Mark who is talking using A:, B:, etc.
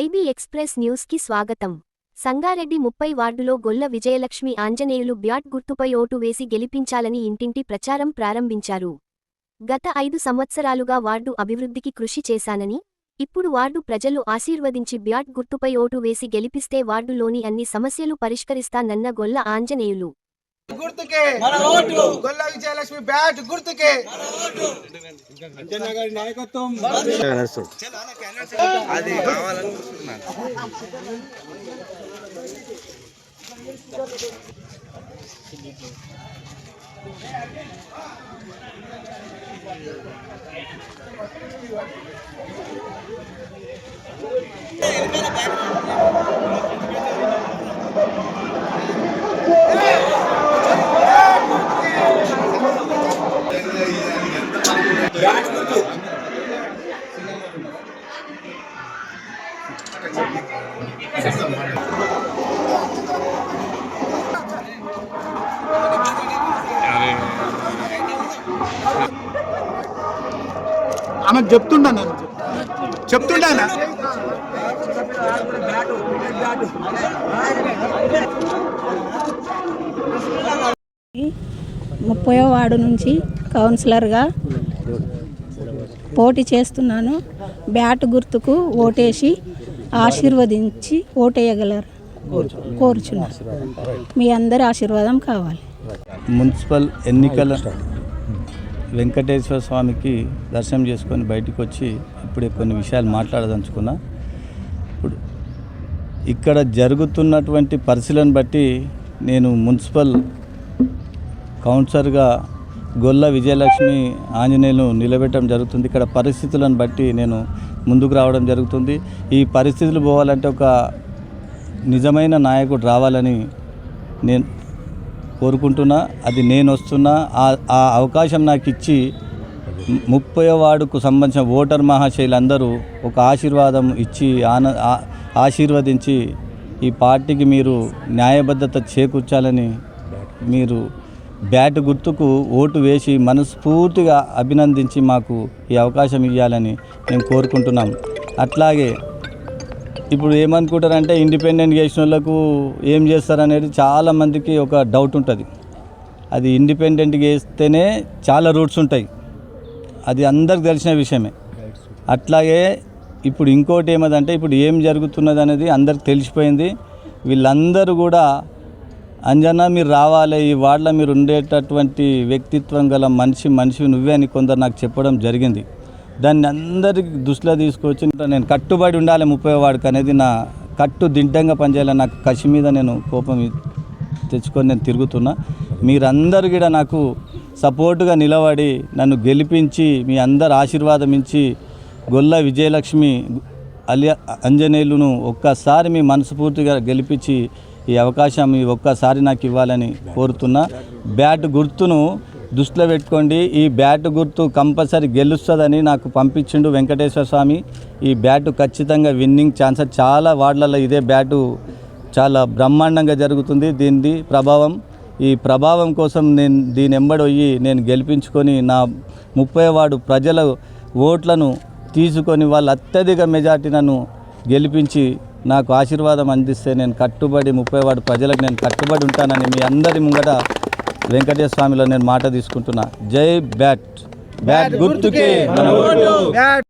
A: IB express న్యూస్కి స్వాగతం. సంగారెడ్డి ముప్పై వార్డులో గొల్ల విజయలక్ష్మి ఆంజనేయులు బ్యాట్ గుర్తుపై ఓటు వేసి గెలిపించాలని ఇంటింటి ప్రచారం ప్రారంభించారు. గత ఐదు సంవత్సరాలుగా వార్డు అభివృద్ధికి కృషి చేశానని ఇప్పుడు వార్డు ప్రజలు ఆశీర్వదించి బ్యాట్ గుర్తుపై ఓటు వేసి గెలిపిస్తే వార్డులోని అన్ని సమస్యలు పరిష్కరిస్తానన్న గొల్ల ఆంజనేయులు.
B: గుర్తుకే గొల్ల విజయలక్ష్మి బ్యాట్ గుర్తుకే
C: అది కావాలనుకుంటున్నాను
B: ఆమెకు చెప్తుండా నేను చెప్తుండానా
D: ముప్పై వార్డు నుంచి కౌన్సిలర్గా పోటీ చేస్తున్నాను. బ్యాట్ గుర్తుకు ఓటేసి ఆశీర్వదించి ఓటేయగలరు. కోరుచున్నారు మీ అందరి ఆశీర్వాదం కావాలి.
E: మున్సిపల్ ఎన్నికల వెంకటేశ్వర స్వామికి దర్శనం చేసుకొని బయటికి వచ్చి ఇప్పుడే కొన్ని విషయాలు మాట్లాడదలుచుకున్నా. ఇప్పుడు ఇక్కడ జరుగుతున్నటువంటి పరిశీలన బట్టి నేను మున్సిపల్ కౌన్సిలర్గా గొల్ల విజయలక్ష్మి ఆంజనేయులు నిలబెట్టడం జరుగుతుంది. ఇక్కడ పరిస్థితులను బట్టి నేను ముందుకు రావడం జరుగుతుంది. ఈ పరిస్థితులు పోవాలంటే ఒక నిజమైన నాయకుడు రావాలని నేను కోరుకుంటున్నా. అది నేను వస్తున్నా. ఆ అవకాశం నాకు ఇచ్చి ముప్పై వార్డుకు సంబంధించిన ఓటర్ మహాశైలందరూ ఒక ఆశీర్వాదం ఇచ్చి ఆన ఆశీర్వదించి ఈ పార్టీకి మీరు న్యాయబద్ధత చేకూర్చాలని మీరు బ్యాట్ గుర్తుకు ఓటు వేసి మనస్ఫూర్తిగా అభినందించి మాకు ఈ అవకాశం ఇవ్వాలని మేము కోరుకుంటున్నాం. అట్లాగే ఇప్పుడు ఏమనుకుంటారంటే ఇండిపెండెంట్ చేసిన వాళ్ళకు ఏం చేస్తారనేది చాలామందికి ఒక డౌట్ ఉంటుంది. అది ఇండిపెండెంట్గా వేస్తేనే చాలా రూట్స్ ఉంటాయి. అది అందరికి తెలిసిన విషయమే. అట్లాగే ఇప్పుడు ఇంకోటి ఏమదంటే ఇప్పుడు ఏం జరుగుతున్నది అనేది అందరికి తెలిసిపోయింది. వీళ్ళందరూ కూడా అంజనా మీరు రావాలి. ఈ వార్డులో మీరు ఉండేటటువంటి వ్యక్తిత్వం గల మనిషి మనిషి నువ్వే అని కొందరు నాకు చెప్పడం జరిగింది. దాన్ని అందరికి దృష్టిలో తీసుకొచ్చి నేను కట్టుబడి ఉండాలి ముప్పై వాడికి అనేది నా కట్టు దిడ్డంగా పనిచేయాలని నాకు కసి మీద నేను కోపం తెచ్చుకొని నేను తిరుగుతున్నా. మీరందరూ కూడా నాకు సపోర్టుగా నిలబడి నన్ను గెలిపించి మీ అందరు ఆశీర్వాదం ఇచ్చి గొల్ల విజయలక్ష్మి అలియా అంజనేయులను ఒక్కసారి మీ మనస్ఫూర్తిగా గెలిపించి ఈ అవకాశం ఈ ఒక్కసారి నాకు ఇవ్వాలని కోరుతున్నా. బ్యాట్ గుర్తును దృష్టిలో పెట్టుకోండి. ఈ బ్యాట్ గుర్తు కంపల్సరీ గెలుస్తుందని నాకు పంపించిండు వెంకటేశ్వర స్వామి. ఈ బ్యాట్ ఖచ్చితంగా విన్నింగ్ ఛాన్సెస్ చాలా వార్డులలో ఇదే బ్యాటు చాలా బ్రహ్మాండంగా జరుగుతుంది. దీనిది ప్రభావం. ఈ ప్రభావం కోసం నేను దీని ఎంబడొయ్యి నేను గెలిపించుకొని నా ముప్పై వాడు ప్రజల ఓట్లను తీసుకొని వాళ్ళు అత్యధిక మెజార్టీ నన్ను గెలిపించి నాకు ఆశీర్వాదం అందిస్తే నేను కట్టుబడి ముప్పై వాడు ప్రజలకు నేను కట్టుబడి ఉంటానని మీ అందరి ముంగట వెంకటేశ్వర స్వామిలో నేను మాట తీసుకుంటున్నా. జై బ్యాట్. బ్యాట్ గుర్తుకే